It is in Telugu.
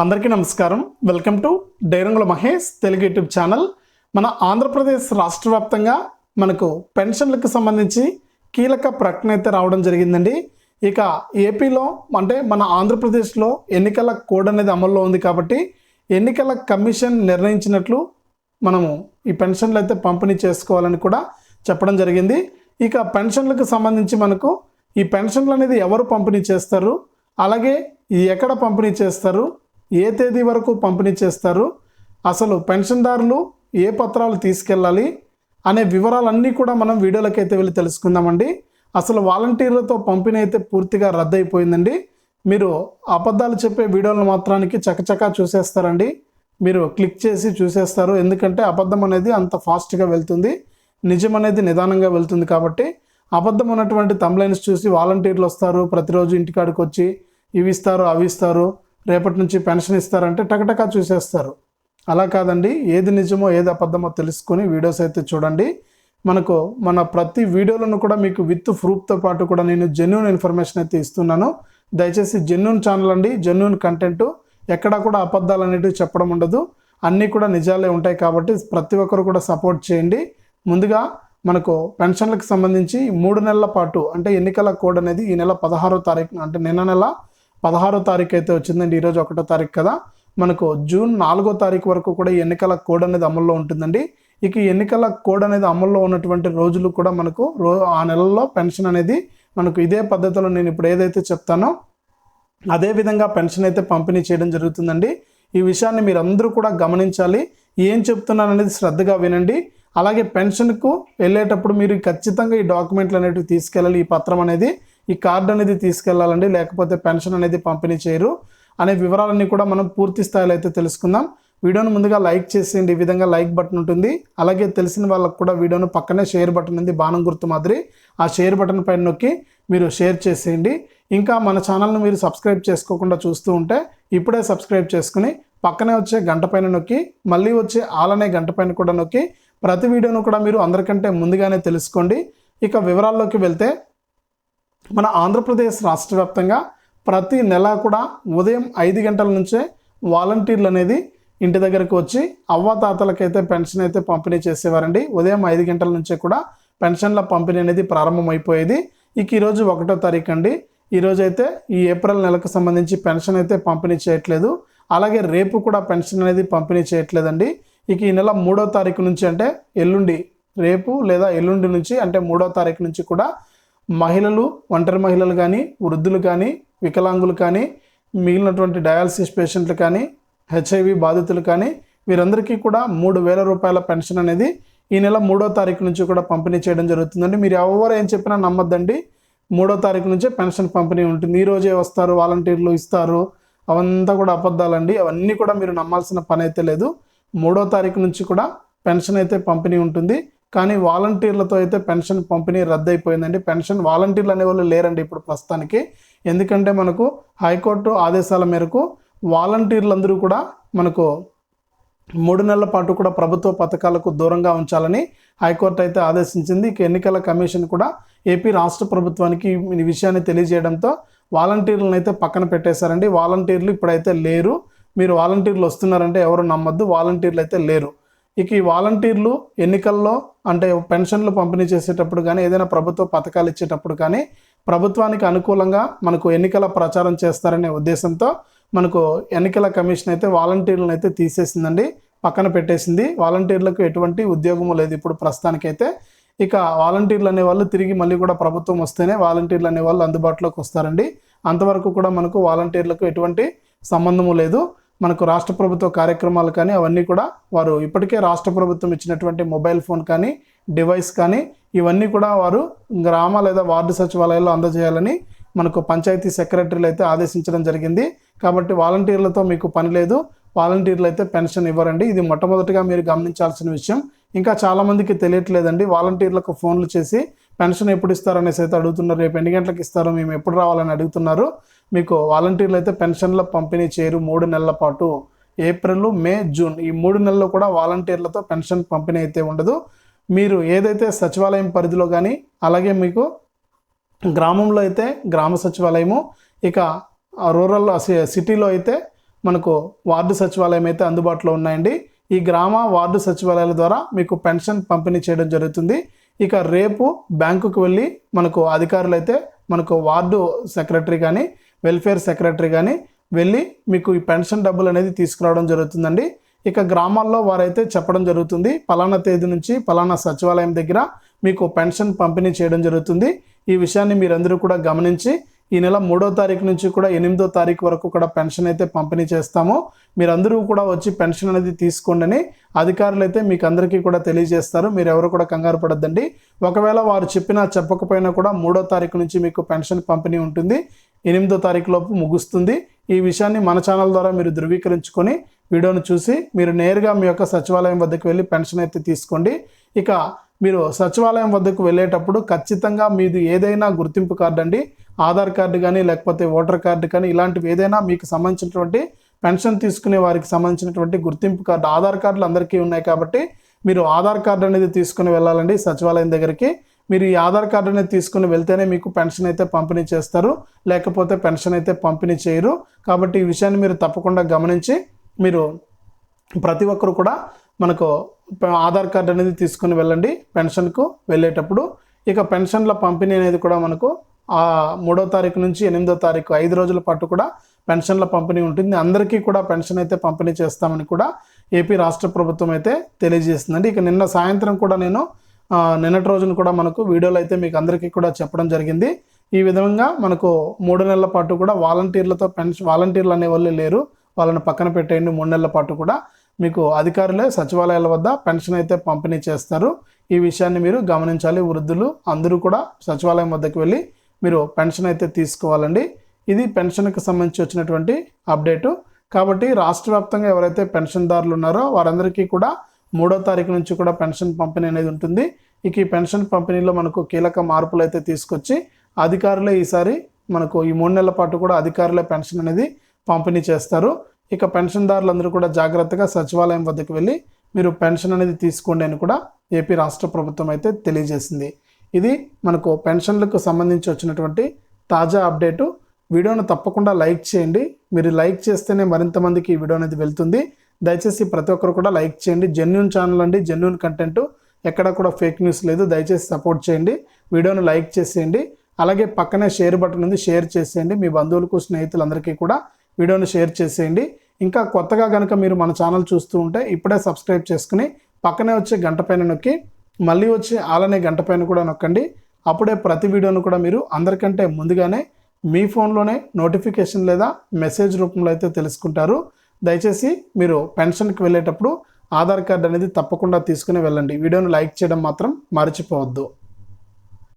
అందరికీ నమస్కారం. Welcome to డైరంగుల Mahesh Telugu YouTube channel. మన ఆంధ్రప్రదేశ్ రాష్ట్ర వ్యాప్తంగా మనకు పెన్షన్లకు సంబంధించి కీలక ప్రకటన అయితే రావడం జరిగిందండి. ఇక ఏపీలో అంటే మన ఆంధ్రప్రదేశ్లో ఎన్నికల కోడ్ అనేది అమల్లో ఉంది కాబట్టి ఎన్నికల కమిషన్ నిర్ణయించినట్లు మనము ఈ పెన్షన్లు అయితే పంపిణీ చేసుకోవాలని కూడా చెప్పడం జరిగింది. ఇక పెన్షన్లకు సంబంధించి మనకు ఈ పెన్షన్లు అనేది ఎవరు పంపిణీ చేస్తారు? అలాగే ఎక్కడ పంపిణీ చేస్తారు? ఏ తేదీ వరకు పంపిణీ చేస్తారు? అసలు పెన్షన్దారులు ఏ పత్రాలు తీసుకెళ్ళాలి? అనే వివరాలన్నీ కూడా మనం వీడియోలోకి అయితే వెళ్ళి తెలుసుకుందామండి. అసలు వాలంటీర్లతో పంపిణీ అయితే పూర్తిగా రద్దయిపోయిందండి. మీరు అబద్ధాలు చెప్పే వీడియోలను మాత్రానికి చకచకా చూసేస్తారండి. మీరు క్లిక్ చేసి చూసేస్తారు. ఎందుకంటే అబద్ధం అనేది అంత ఫాస్ట్గా వెళ్తుంది. నిజం అనేది నిదానంగా వెళ్తుంది కాబట్టి అబద్ధం ఉన్నటువంటి తమ్లైన్స్ చూసి వాలంటీర్లు వస్తారు. ప్రతిరోజు ఇంటికాడికి వచ్చి ఇవి ఇస్తారు అవి ఇస్తారు. రేపటి నుంచి పెన్షన్ ఇస్తారంటే టకటకా చూసేస్తారు. అలా కాదండి ఏది నిజమో ఏది అబద్ధమో తెలుసుకొని వీడియోస్ అయితే చూడండి. మనకు మన ప్రతి వీడియోలను కూడా మీకు విత్ ప్రూఫ్తో పాటు కూడా నేను జెన్యున్ ఇన్ఫర్మేషన్ అయితే ఇస్తున్నాను. దయచేసి జెన్యున్ ఛానల్ అండి జెన్యున్ కంటెంట్ ఎక్కడా కూడా అబద్ధాలు అనేటివి చెప్పడం ఉండదు. అన్నీ కూడా నిజాలే ఉంటాయి కాబట్టి ప్రతి ఒక్కరు కూడా సపోర్ట్ చేయండి. ముందుగా మనకు పెన్షన్లకు సంబంధించి మూడు నెలల పాటు అంటే ఎన్నికల కోడ్ అనేది ఈ నెల పదహారో తారీఖు అంటే నిన్న నెల పదహారో తారీఖు అయితే వచ్చిందండి ఈరోజు ఒకటో తారీఖు కదా. మనకు జూన్ నాలుగో తారీఖు వరకు కూడా ఈ ఎన్నికల కోడ్ అనేది అమల్లో ఉంటుందండి. ఇక ఎన్నికల కోడ్ అనేది అమల్లో ఉన్నటువంటి రోజులు కూడా మనకు రో ఆ నెలలో పెన్షన్ అనేది మనకు ఇదే పద్ధతిలో నేను ఇప్పుడు ఏదైతే చెప్తానో అదే విధంగా పెన్షన్ అయితే పంపిణీ చేయడం జరుగుతుందండి. ఈ విషయాన్ని మీరు అందరూ కూడా గమనించాలి. ఏం చెప్తున్నాను అనేది శ్రద్ధగా వినండి. అలాగే పెన్షన్కు వెళ్ళేటప్పుడు మీరు ఖచ్చితంగా ఈ డాక్యుమెంట్లు అనేటివి తీసుకెళ్ళాలి ఈ పత్రం అనేది. ఈ కార్డు అనేది తీసుకెళ్ళాలండి లేకపోతే పెన్షన్ అనేది పంపిణీ చేయరు. అనే వివరాలన్నీ కూడా మనం పూర్తి స్థాయిలో అయితే తెలుసుకుందాం. వీడియోను ముందుగా లైక్ చేసేయండి ఈ విధంగా లైక్ బటన్ ఉంటుంది. అలాగే తెలిసిన వాళ్ళకు కూడా వీడియోను పక్కనే షేర్ బటన్ ఉంది బాణం గుర్తు మాదిరి. ఆ షేర్ బటన్ పైన నొక్కి మీరు షేర్ చేసేయండి. ఇంకా మన ఛానల్ను మీరు సబ్స్క్రైబ్ చేసుకోకుండా చూస్తూ ఉంటే ఇప్పుడే సబ్స్క్రైబ్ చేసుకుని పక్కనే వచ్చే గంట పైన నొక్కి మళ్ళీ వచ్చే ఆలనే గంట పైన కూడా నొక్కి ప్రతి వీడియోను కూడా మీరు అందరికంటే ముందుగానే తెలుసుకోండి. ఇక వివరాల్లోకి వెళ్తే మన ఆంధ్రప్రదేశ్ రాష్ట్ర వ్యాప్తంగా ప్రతి నెల కూడా ఉదయం ఐదు గంటల నుంచే వాలంటీర్లు అనేది ఇంటి దగ్గరకు వచ్చి అవ్వాతాతలకైతే పెన్షన్ అయితే పంపిణీ చేసేవారండి. ఉదయం ఐదు గంటల నుంచే కూడా పెన్షన్ల పంపిణీ అనేది ప్రారంభమైపోయేది. ఇక ఈరోజు ఒకటో తారీఖు అండి. ఈరోజు అయితే ఈ ఏప్రిల్ నెలకు సంబంధించి పెన్షన్ అయితే పంపిణీ చేయట్లేదు. అలాగే రేపు కూడా పెన్షన్ అనేది పంపిణీ చేయట్లేదండి. ఇక ఈ నెల మూడో తారీఖు నుంచి అంటే ఎల్లుండి రేపు లేదా ఎల్లుండి నుంచి అంటే మూడో తారీఖు నుంచి కూడా మహిళలు ఒంటరి మహిళలు కానీ వృద్ధులు కానీ వికలాంగులు కానీ మిగిలినటువంటి డయాలసిస్ పేషెంట్లు కానీ హెచ్ఐవి బాధితులు కానీ వీరందరికీ కూడా మూడు వేల రూపాయల పెన్షన్ అనేది ఈ నెల మూడో తారీఖు నుంచి కూడా పంపిణీ చేయడం జరుగుతుందండి. మీరు ఎవరు ఏం చెప్పినా నమ్మద్దండి. మూడో తారీఖు నుంచే పెన్షన్ పంపిణీ ఉంటుంది. ఈ రోజే వస్తారు వాలంటీర్లు ఇస్తారు. అవంతా కూడా అబద్ధాలండి. అవన్నీ కూడా మీరు నమ్మాల్సిన పని అయితే లేదు. మూడో తారీఖు నుంచి కూడా పెన్షన్ అయితే పంపిణీ ఉంటుంది. కానీ వాలంటీర్లతో అయితే పెన్షన్ పంపిణీ రద్దయిపోయిందండి. పెన్షన్ వాలంటీర్లు అనేవాళ్ళు లేరండి ఇప్పుడు ప్రస్తుతానికి. ఎందుకంటే మనకు హైకోర్టు ఆదేశాల మేరకు వాలంటీర్లందరూ కూడా మనకు మూడు నెలల పాటు కూడా ప్రభుత్వ పథకాలకు దూరంగా ఉంచాలని హైకోర్టు అయితే ఆదేశించింది. ఇక ఎన్నికల కమిషన్ కూడా ఏపీ రాష్ట్ర ప్రభుత్వానికి ఈ విషయాన్ని తెలియజేయడంతో వాలంటీర్లను అయితే పక్కన పెట్టేశారండి. వాలంటీర్లు ఇప్పుడైతే లేరు. మీరు వాలంటీర్లు వస్తున్నారంటే ఎవరు నమ్మద్దు. వాలంటీర్లు అయితే లేరు. ఇక ఈ వాలంటీర్లు ఎన్నికల్లో అంటే పెన్షన్లు పంపిణీ చేసేటప్పుడు కానీ ఏదైనా ప్రభుత్వ పథకాలు ఇచ్చేటప్పుడు కానీ ప్రభుత్వానికి అనుకూలంగా మనకు ఎన్నికల ప్రచారం చేస్తారనే ఉద్దేశంతో మనకు ఎన్నికల కమిషన్ అయితే వాలంటీర్లను అయితే తీసేసిందండి పక్కన పెట్టేసింది. వాలంటీర్లకు ఎటువంటి ఉద్యోగము లేదు ఇప్పుడు ప్రస్తుతానికైతే. ఇక వాలంటీర్లు అనేవాళ్ళు తిరిగి మళ్ళీ కూడా ప్రభుత్వం వస్తేనే వాలంటీర్లు అనేవాళ్ళు అందుబాటులోకి వస్తారండి. అంతవరకు కూడా మనకు వాలంటీర్లకు ఎటువంటి సంబంధము లేదు. మనకు రాష్ట్ర ప్రభుత్వ కార్యక్రమాలు కానీ అవన్నీ కూడా వారు ఇప్పటికే రాష్ట్ర ప్రభుత్వం ఇచ్చినటువంటి మొబైల్ ఫోన్ కానీ డివైస్ కానీ ఇవన్నీ కూడా వారు గ్రామ లేదా వార్డు సచివాలయాల్లో అందజేయాలని మనకు పంచాయతీ సెక్రటరీలు అయితే ఆదేశించడం జరిగింది. కాబట్టి వాలంటీర్లతో మీకు పని లేదు. వాలంటీర్లు అయితే పెన్షన్ ఇవ్వరండి. ఇది మొట్టమొదటిగా మీరు గమనించాల్సిన విషయం. ఇంకా చాలామందికి తెలియట్లేదండి. వాలంటీర్లకు ఫోన్లు చేసి పెన్షన్ ఎప్పుడు ఇస్తారనేసి అయితే అడుగుతున్నారు. రేపు ఎన్ని గంటలకు ఇస్తారో మేము ఎప్పుడు రావాలని అడుగుతున్నారు. మీకు వాలంటీర్లు అయితే పెన్షన్ల పంపిణీ చేయరు మూడు నెలల పాటు. ఏప్రిల్ మే జూన్ ఈ మూడు నెలలు కూడా వాలంటీర్లతో పెన్షన్ పంపిణీ అయితే ఉండదు. మీరు ఏదైతే సచివాలయం పరిధిలో కానీ అలాగే మీకు గ్రామంలో అయితే గ్రామ సచివాలయము ఇక రూరల్ సిటీలో అయితే మనకు వార్డు సచివాలయం అయితే అందుబాటులో ఉన్నాయండి. ఈ గ్రామ వార్డు సచివాలయాల ద్వారా మీకు పెన్షన్ పంపిణీ చేయడం జరుగుతుంది. ఇక రేపు బ్యాంకుకు వెళ్ళి మనకు అధికారులు అయితే మనకు వార్డు సెక్రటరీ కానీ వెల్ఫేర్ సెక్రటరీ కానీ వెళ్ళి మీకు ఈ పెన్షన్ డబ్బులు అనేది తీసుకురావడం జరుగుతుందండి. ఇక గ్రామాల్లో వారైతే చెప్పడం జరుగుతుంది. పలానా తేదీ నుంచి పలానా సచివాలయం దగ్గర మీకు పెన్షన్ పంపిణీ చేయడం జరుగుతుంది. ఈ విషయాన్ని మీరందరూ కూడా గమనించి ఈ నెల మూడో తారీఖు నుంచి కూడా ఎనిమిదో తారీఖు వరకు కూడా పెన్షన్ అయితే పంపిణీ చేస్తాము. మీరందరూ కూడా వచ్చి పెన్షన్ అనేది తీసుకోండి అధికారులు అయితే మీకు అందరికీ కూడా తెలియజేస్తారు. మీరు ఎవరు కూడా కంగారు పడద్దండి. ఒకవేళ వారు చెప్పినా చెప్పకపోయినా కూడా మూడో తారీఖు నుంచి మీకు పెన్షన్ పంపిణీ ఉంటుంది. ఎనిమిదో తారీఖు లోపు ముగుస్తుంది. ఈ విషయాన్ని మన ఛానల్ ద్వారా మీరు ధృవీకరించుకొని వీడియోను చూసి మీరు నేరుగా మీ యొక్క సచివాలయం వద్దకు వెళ్ళి పెన్షన్ అయితే తీసుకోండి. ఇక మీరు సచివాలయం వద్దకు వెళ్ళేటప్పుడు ఖచ్చితంగా మీది ఏదైనా గుర్తింపు కార్డు అండి. ఆధార్ కార్డు కానీ లేకపోతే ఓటర్ కార్డు కానీ ఇలాంటివి ఏదైనా మీకు సంబంధించినటువంటి పెన్షన్ తీసుకునే వారికి సంబంధించినటువంటి గుర్తింపు కార్డు ఆధార్ కార్డులు అందరికీ ఉన్నాయి కాబట్టి మీరు ఆధార్ కార్డు అనేది తీసుకుని వెళ్ళాలండి సచివాలయం దగ్గరికి. మీరు ఈ ఆధార్ కార్డు అనేది తీసుకుని వెళ్తేనే మీకు పెన్షన్ అయితే పంపిణీ చేస్తారు. లేకపోతే పెన్షన్ అయితే పంపిణీ చేయరు. కాబట్టి ఈ విషయాన్ని మీరు తప్పకుండా గమనించి మీరు ప్రతి ఒక్కరు కూడా మనకు ఆధార్ కార్డు అనేది తీసుకుని వెళ్ళండి. పెన్షన్కు వెళ్ళేటప్పుడు ఇక పెన్షన్ల పంపిణీ అనేది కూడా మనకు ఆ మూడో తారీఖు నుంచి ఎనిమిదో తారీఖు ఐదు రోజుల పాటు కూడా పెన్షన్ల పంపిణీ ఉంటుంది. అందరికీ కూడా పెన్షన్ అయితే పంపిణీ చేస్తామని కూడా ఏపీ రాష్ట్ర ప్రభుత్వం అయితే తెలియజేస్తుందండి. ఇక నిన్న సాయంత్రం కూడా నేను నిన్నటి రోజున కూడా మనకు వీడియోలు అయితే మీకు అందరికీ కూడా చెప్పడం జరిగింది. ఈ విధంగా మనకు మూడు నెలల పాటు కూడా వాలంటీర్లతో పెన్షన్ వాలంటీర్లు అనేవాళ్ళే లేరు. వాళ్ళని పక్కన పెట్టేయండి. మూడు నెలల పాటు కూడా మీకు అధికారులే సచివాలయాల వద్ద పెన్షన్ అయితే పంపిణీ చేస్తారు. ఈ విషయాన్ని మీరు గమనించాలి. వృద్ధులు అందరూ కూడా సచివాలయం వద్దకు వెళ్ళి మీరు పెన్షన్ అయితే తీసుకోవాలండి. ఇది పెన్షన్కి సంబంధించి వచ్చినటువంటి అప్డేటు. కాబట్టి రాష్ట్ర వ్యాప్తంగా ఎవరైతే పెన్షన్దారులు ఉన్నారో వారందరికీ కూడా మూడో తారీఖు నుంచి కూడా పెన్షన్ పంపిణీ అనేది ఉంటుంది. ఇక ఈ పెన్షన్ పంపిణీలో మనకు కీలక మార్పులు అయితే తీసుకొచ్చి అధికారులే ఈసారి మనకు ఈ మూడు నెలల పాటు కూడా అధికారులే పెన్షన్ అనేది పంపిణీ చేస్తారు. ఇక పెన్షన్దారులందరూ కూడా జాగ్రత్తగా సచివాలయం వద్దకు వెళ్ళి మీరు పెన్షన్ అనేది తీసుకోండి అని కూడా ఏపీ రాష్ట్ర ప్రభుత్వం అయితే తెలియజేసింది. ఇది మనకు పెన్షన్లకు సంబంధించి వచ్చినటువంటి తాజా అప్డేటు. వీడియోను తప్పకుండా లైక్ చేయండి. మీరు లైక్ చేస్తేనే మరింత మందికి ఈ వీడియో అనేది వెళ్తుంది. దయచేసి ప్రతి ఒక్కరు కూడా లైక్ చేయండి. జెన్యున్ ఛానల్ అండి. జెన్యున్ కంటెంట్ ఎక్కడ కూడా ఫేక్ న్యూస్ లేదు. దయచేసి సపోర్ట్ చేయండి. వీడియోను లైక్ చేసేయండి. అలాగే పక్కనే షేర్ బటన్ ఉంది. షేర్ చేసేయండి. మీ బంధువులకు స్నేహితులందరికీ కూడా వీడియోను షేర్ చేసేయండి. ఇంకా కొత్తగా కనుక మీరు మన ఛానల్ చూస్తూ ఉంటే ఇప్పుడే సబ్స్క్రైబ్ చేసుకుని పక్కనే వచ్చే గంట పైన నొక్కి మళ్ళీ వచ్చి ఆలనే గంట పైన కూడా నొక్కండి. అప్పుడే ప్రతి వీడియోను కూడా మీరు అందరికంటే ముందుగానే మీ ఫోన్లోనే నోటిఫికేషన్ లేదా మెసేజ్ రూపంలో అయితే తెలుసుకుంటారు. దయచేసి మీరు పెన్షన్కి వెళ్ళేటప్పుడు ఆధార్ కార్డు అనేది తప్పకుండా తీసుకుని వెళ్ళండి. వీడియోను లైక్ చేయడం మాత్రం మర్చిపోవద్దు.